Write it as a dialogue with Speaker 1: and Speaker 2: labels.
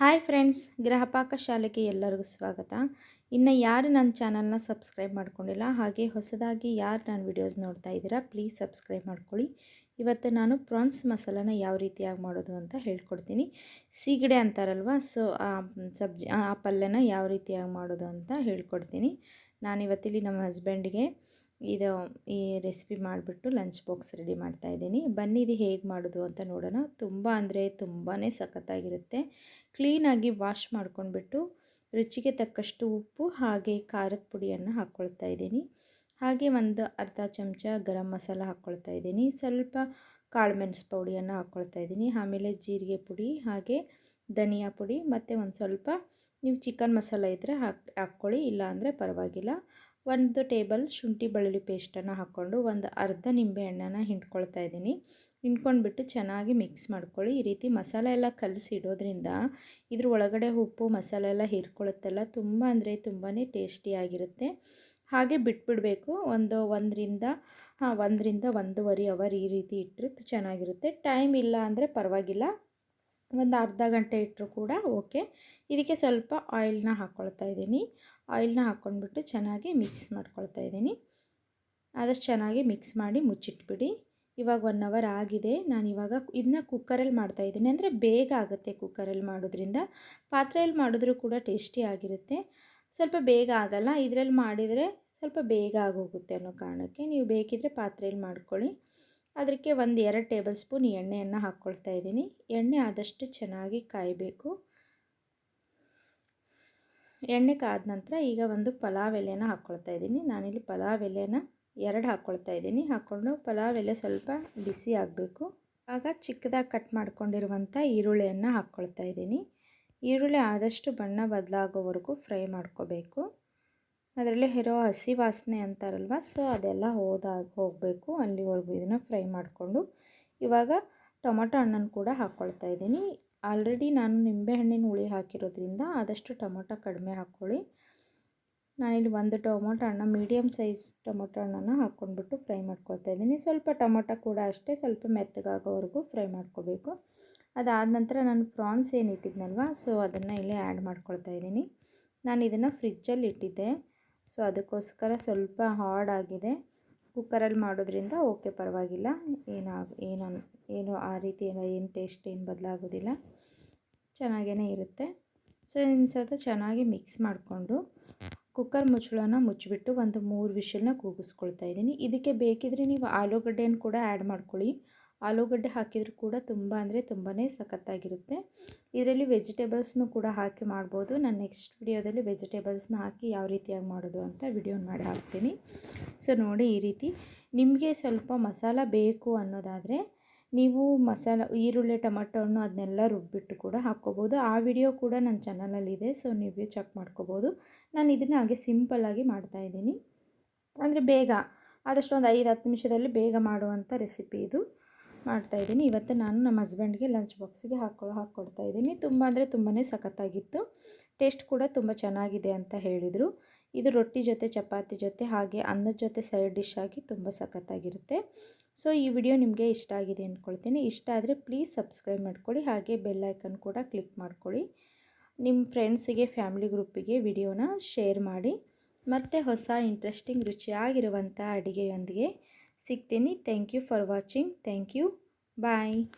Speaker 1: Hi friends ಗ್ರಹಪಾಕ ಶಾಲೆಗೆ ಎಲ್ಲರಿಗೂ ಸ್ವಾಗತ ಇನ್ನು ಯಾರು ನನ್ನ ಚಾನಲ್ನ ಸಬ್ಸ್ಕ್ರೈಬ್ ಮಾಡ್ಕೊಂಡಿಲ್ಲ ಹಾಗೆ ಹೊಸದಾಗಿ ಯಾರು ನಾನು ವಿಡಿಯೋಸ್ ನೋಡ್ತಾ ಇದ್ದೀರಾ ಪ್ಲೀಸ್ ಸಬ್ಸ್ಕ್ರೈಬ್ ಮಾಡ್ಕೊಳ್ಳಿ ಇವತ್ತು ನಾನು ಪ್ರಾನ್ಸ್ ಮಸಾಲನ ಯಾವ ರೀತಿಯಾಗಿ ಮಾಡೋದು ಅಂತ ಹೇಳ್ಕೊಡ್ತೀನಿ ಸೀಗಡೆ ಅಂತಾರಲ್ವ ಸೊ ಆ ಸಬ್ಜಿ ಆ ಪಲ್ಯನ ಯಾವ ರೀತಿಯಾಗಿ ಮಾಡೋದು ಅಂತ ಹೇಳ್ಕೊಡ್ತೀನಿ ನಾನಿವತ್ತಿಲ್ಲಿ ನಮ್ಮ ಹಸ್ಬೆಂಡ್ಗೆ ಇದು ಈ ರೆಸಿಪಿ ಮಾಡಿಬಿಟ್ಟು ಲಂಚ್ ಬಾಕ್ಸ್ ರೆಡಿ ಮಾಡ್ತಾಯಿದ್ದೀನಿ ಬನ್ನಿ ಇದು ಹೇಗೆ ಮಾಡೋದು ಅಂತ ನೋಡೋಣ ತುಂಬ ಅಂದರೆ ತುಂಬಾ ಸಖತ್ತಾಗಿರುತ್ತೆ ಕ್ಲೀನಾಗಿ ವಾಶ್ ಮಾಡ್ಕೊಂಡ್ಬಿಟ್ಟು ರುಚಿಗೆ ತಕ್ಕಷ್ಟು ಉಪ್ಪು ಹಾಗೆ ಖಾರದ ಪುಡಿಯನ್ನು ಹಾಕ್ಕೊಳ್ತಾ ಇದ್ದೀನಿ ಹಾಗೆ ಒಂದು ಅರ್ಧ ಚಮಚ ಗರಂ ಮಸಾಲ ಹಾಕ್ಕೊಳ್ತಾ ಇದ್ದೀನಿ ಸ್ವಲ್ಪ ಕಾಳುಮೆಣಸು ಪೌಡಿಯನ್ನು ಹಾಕ್ಕೊಳ್ತಾ ಇದ್ದೀನಿ ಆಮೇಲೆ ಜೀರಿಗೆ ಪುಡಿ ಹಾಗೆ ಧನಿಯಾ ಪುಡಿ ಮತ್ತು ಒಂದು ಸ್ವಲ್ಪ ನೀವು ಚಿಕನ್ ಮಸಾಲ ಇದ್ದರೆ ಹಾಕಿ ಹಾಕ್ಕೊಳ್ಳಿ ಇಲ್ಲಾಂದರೆ ಪರವಾಗಿಲ್ಲ ಒಂದು ಟೇಬಲ್ ಶುಂಠಿ ಬೆಳ್ಳುಳ್ಳಿ ಪೇಸ್ಟನ್ನು ಹಾಕ್ಕೊಂಡು ಒಂದು ಅರ್ಧ ನಿಂಬೆಹಣ್ಣನ್ನು ಹಿಂಡ್ಕೊಳ್ತಾ ಇದ್ದೀನಿ ಹಿಂಡ್ಕೊಂಡ್ಬಿಟ್ಟು ಚೆನ್ನಾಗಿ ಮಿಕ್ಸ್ ಮಾಡ್ಕೊಳ್ಳಿ ಈ ರೀತಿ ಮಸಾಲೆ ಎಲ್ಲ ಕಲಸಿ ಇಡೋದ್ರಿಂದ ಇದ್ರ ಒಳಗಡೆ ಉಪ್ಪು ಮಸಾಲೆ ಎಲ್ಲ ಹೀರ್ಕೊಳ್ಳುತ್ತಲ್ಲ ತುಂಬ ಅಂದರೆ ತುಂಬಾ ಟೇಸ್ಟಿಯಾಗಿರುತ್ತೆ ಹಾಗೆ ಬಿಟ್ಬಿಡಬೇಕು ಒಂದು ಒಂದರಿಂದ ಹಾಂ ಒಂದರಿಂದ ಒಂದೂವರೆ ಅವರ್ ಈ ರೀತಿ ಇಟ್ಟರೆ ಚೆನ್ನಾಗಿರುತ್ತೆ ಟೈಮ್ ಇಲ್ಲ ಅಂದರೆ ಪರವಾಗಿಲ್ಲ ಒಂದು ಅರ್ಧ ಗಂಟೆ ಇಟ್ಟರೂ ಕೂಡ ಓಕೆ ಇದಕ್ಕೆ ಸ್ವಲ್ಪ ಆಯಿಲ್ನ ಹಾಕ್ಕೊಳ್ತಾ ಇದ್ದೀನಿ ಆಯಿಲ್ನ ಹಾಕ್ಕೊಂಡ್ಬಿಟ್ಟು ಚೆನ್ನಾಗಿ ಮಿಕ್ಸ್ ಮಾಡ್ಕೊಳ್ತಾ ಇದ್ದೀನಿ ಆದಷ್ಟು ಚೆನ್ನಾಗಿ ಮಿಕ್ಸ್ ಮಾಡಿ ಮುಚ್ಚಿಟ್ಬಿಡಿ ಇವಾಗ ಒನ್ ಅವರ್ ಆಗಿದೆ ನಾನು ಇವಾಗ ಇದನ್ನ ಕುಕ್ಕರಲ್ಲಿ ಇದ್ದೀನಿ ಅಂದರೆ ಬೇಗ ಆಗುತ್ತೆ ಕುಕ್ಕರಲ್ಲಿ ಮಾಡೋದ್ರಿಂದ ಪಾತ್ರೆಯಲ್ಲಿ ಮಾಡಿದ್ರು ಕೂಡ ಟೇಸ್ಟಿ ಆಗಿರುತ್ತೆ ಸ್ವಲ್ಪ ಬೇಗ ಆಗಲ್ಲ ಇದರಲ್ಲಿ ಮಾಡಿದರೆ ಸ್ವಲ್ಪ ಬೇಗ ಆಗೋಗುತ್ತೆ ಅನ್ನೋ ಕಾರಣಕ್ಕೆ ನೀವು ಬೇಕಿದ್ದರೆ ಪಾತ್ರೆಯಲ್ಲಿ ಮಾಡ್ಕೊಳ್ಳಿ ಅದಕ್ಕೆ ಒಂದು ಎರಡು ಟೇಬಲ್ ಸ್ಪೂನ್ ಎಣ್ಣೆಯನ್ನು ಹಾಕ್ಕೊಳ್ತಾ ಇದ್ದೀನಿ ಎಣ್ಣೆ ಆದಷ್ಟು ಚೆನ್ನಾಗಿ ಕಾಯಬೇಕು ಎಣ್ಣೆ ಕಾದ ನಂತರ ಈಗ ಒಂದು ಪಲಾವ್ ಎಲೆನ ಹಾಕ್ಕೊಳ್ತಾ ಇದ್ದೀನಿ ನಾನಿಲ್ಲಿ ಪಲಾವ್ ಎಲೆನ ಎರಡು ಹಾಕ್ಕೊಳ್ತಾ ಇದ್ದೀನಿ ಹಾಕ್ಕೊಂಡು ಪಲಾವ್ ಎಲೆ ಸ್ವಲ್ಪ ಬಿಸಿ ಆಗಬೇಕು ಆಗ ಚಿಕ್ಕದಾಗಿ ಕಟ್ ಮಾಡ್ಕೊಂಡಿರುವಂಥ ಈರುಳ್ಳಿಯನ್ನು ಹಾಕ್ಕೊಳ್ತಾ ಇದ್ದೀನಿ ಈರುಳ್ಳಿ ಆದಷ್ಟು ಬಣ್ಣ ಬದಲಾಗೋವರೆಗೂ ಫ್ರೈ ಮಾಡ್ಕೋಬೇಕು ಅದರಲ್ಲಿ ಇರೋ ಹಸಿ ವಾಸನೆ ಅಂತಾರಲ್ವ ಸೊ ಅದೆಲ್ಲ ಹೋದಾಗ ಹೋಗಬೇಕು ಅಲ್ಲಿವರೆಗೂ ಇದನ್ನು ಫ್ರೈ ಮಾಡಿಕೊಂಡು ಇವಾಗ ಟೊಮೊಟೊ ಹಣ್ಣನ್ನು ಕೂಡ ಹಾಕ್ಕೊಳ್ತಾ ಇದ್ದೀನಿ ಆಲ್ರೆಡಿ ನಾನು ನಿಂಬೆಹಣ್ಣಿನ ಹುಳಿ ಹಾಕಿರೋದ್ರಿಂದ ಆದಷ್ಟು ಟೊಮೊಟೊ ಕಡಿಮೆ ಹಾಕ್ಕೊಳ್ಳಿ ನಾನಿಲ್ಲಿ ಒಂದು ಟೊಮೊಟೊ ಹಣ್ಣ ಮೀಡಿಯಮ್ ಸೈಜ್ ಟೊಮೊಟೊ ಹಣ್ಣನ್ನು ಹಾಕ್ಕೊಂಡ್ಬಿಟ್ಟು ಫ್ರೈ ಮಾಡ್ಕೊಳ್ತಾ ಇದ್ದೀನಿ ಸ್ವಲ್ಪ ಟೊಮೊಟೊ ಕೂಡ ಅಷ್ಟೇ ಸ್ವಲ್ಪ ಮೆತ್ತಗಾಗೋವರೆಗೂ ಫ್ರೈ ಮಾಡ್ಕೋಬೇಕು ಅದಾದ ನಂತರ ನಾನು ಪ್ರಾನ್ಸ್ ಏನು ಇಟ್ಟಿದ್ನಲ್ವ ಸೊ ಅದನ್ನು ಇಲ್ಲಿ ಆ್ಯಡ್ ಮಾಡ್ಕೊಳ್ತಾ ಇದ್ದೀನಿ ನಾನು ಇದನ್ನು ಫ್ರಿಜ್ಜಲ್ಲಿ ಇಟ್ಟಿದ್ದೆ ಸೊ ಅದಕ್ಕೋಸ್ಕರ ಸ್ವಲ್ಪ ಹಾರ್ಡ್ ಆಗಿದೆ ಕುಕ್ಕರಲ್ಲಿ ಮಾಡೋದ್ರಿಂದ ಓಕೆ ಪರವಾಗಿಲ್ಲ ಏನಾಗ ಏನು ಏನು ಆ ರೀತಿ ಏನು ಏನು ಟೇಸ್ಟ್ ಏನು ಬದಲಾಗೋದಿಲ್ಲ ಚೆನ್ನಾಗೇ ಇರುತ್ತೆ ಸೊ ಇನ್ಸದ ಚೆನ್ನಾಗಿ ಮಿಕ್ಸ್ ಮಾಡಿಕೊಂಡು ಕುಕ್ಕರ್ ಮುಚ್ಚಳನ ಮುಚ್ಚಿಬಿಟ್ಟು ಒಂದು ಮೂರು ವಿಷಲನ್ನ ಕೂಗಿಸ್ಕೊಳ್ತಾ ಇದ್ದೀನಿ ಇದಕ್ಕೆ ಬೇಕಿದ್ರೆ ನೀವು ಆಲೂಗಡ್ಡೆಯನ್ನು ಕೂಡ ಆ್ಯಡ್ ಮಾಡ್ಕೊಳ್ಳಿ ಆಲೂಗಡ್ಡೆ ಹಾಕಿದರೂ ಕೂಡ ತುಂಬ ಅಂದರೆ ತುಂಬಾ ಸಖತ್ತಾಗಿರುತ್ತೆ ಇದರಲ್ಲಿ ವೆಜಿಟೇಬಲ್ಸ್ನು ಕೂಡ ಹಾಕಿ ಮಾಡ್ಬೋದು ನಾನು ನೆಕ್ಸ್ಟ್ ವಿಡಿಯೋದಲ್ಲಿ ವೆಜಿಟೇಬಲ್ಸ್ನ ಹಾಕಿ ಯಾವ ರೀತಿಯಾಗಿ ಮಾಡೋದು ಅಂತ ವಿಡಿಯೋ ಮಾಡಿ ಹಾಕ್ತೀನಿ ಸೊ ನೋಡಿ ಈ ರೀತಿ ನಿಮಗೆ ಸ್ವಲ್ಪ ಮಸಾಲ ಬೇಕು ಅನ್ನೋದಾದರೆ ನೀವು ಮಸಾಲ ಈರುಳ್ಳಿ ಟೊಮೆಟೊ ಹಣ್ಣು ಅದನ್ನೆಲ್ಲ ರುಬ್ಬಿಟ್ಟು ಕೂಡ ಹಾಕ್ಕೋಬೋದು ಆ ವಿಡಿಯೋ ಕೂಡ ನನ್ನ ಚಾನಲಲ್ಲಿದೆ ಸೊ ನೀವು ಚೆಕ್ ಮಾಡ್ಕೋಬೋದು ನಾನು ಇದನ್ನು ಹಾಗೆ ಸಿಂಪಲ್ಲಾಗಿ ಮಾಡ್ತಾಯಿದ್ದೀನಿ ಅಂದರೆ ಬೇಗ ಆದಷ್ಟೊಂದು ಒಂದು ಐದು ಹತ್ತು ನಿಮಿಷದಲ್ಲಿ ಬೇಗ ಮಾಡುವಂಥ ರೆಸಿಪಿ ಇದು ಇದ್ದೀನಿ ಇವತ್ತು ನಾನು ನಮ್ಮ ಹಸ್ಬೆಂಡ್ಗೆ ಲಂಚ್ ಬಾಕ್ಸಿಗೆ ಹಾಕೊ ಹಾಕ್ಕೊಡ್ತಾ ಇದ್ದೀನಿ ತುಂಬ ಅಂದರೆ ತುಂಬಾ ಸಖತ್ತಾಗಿತ್ತು ಟೇಸ್ಟ್ ಕೂಡ ತುಂಬ ಚೆನ್ನಾಗಿದೆ ಅಂತ ಹೇಳಿದರು ಇದು ರೊಟ್ಟಿ ಜೊತೆ ಚಪಾತಿ ಜೊತೆ ಹಾಗೆ ಅನ್ನದ ಜೊತೆ ಸೈಡ್ ಡಿಶ್ ಆಗಿ ತುಂಬ ಸಖತ್ತಾಗಿರುತ್ತೆ ಸೊ ಈ ವಿಡಿಯೋ ನಿಮಗೆ ಇಷ್ಟ ಆಗಿದೆ ಅಂದ್ಕೊಳ್ತೀನಿ ಇಷ್ಟ ಆದರೆ ಪ್ಲೀಸ್ ಸಬ್ಸ್ಕ್ರೈಬ್ ಮಾಡ್ಕೊಳ್ಳಿ ಹಾಗೆ ಬೆಲ್ ಐಕನ್ ಕೂಡ ಕ್ಲಿಕ್ ಮಾಡ್ಕೊಳ್ಳಿ ನಿಮ್ಮ ಫ್ರೆಂಡ್ಸಿಗೆ ಫ್ಯಾಮಿಲಿ ಗ್ರೂಪಿಗೆ ವಿಡಿಯೋನ ಶೇರ್ ಮಾಡಿ ಮತ್ತು ಹೊಸ ಇಂಟ್ರೆಸ್ಟಿಂಗ್ ರುಚಿಯಾಗಿರುವಂಥ ಅಡುಗೆಯೊಂದಿಗೆ Tikdeni. Thank you for watching. Thank you. Bye.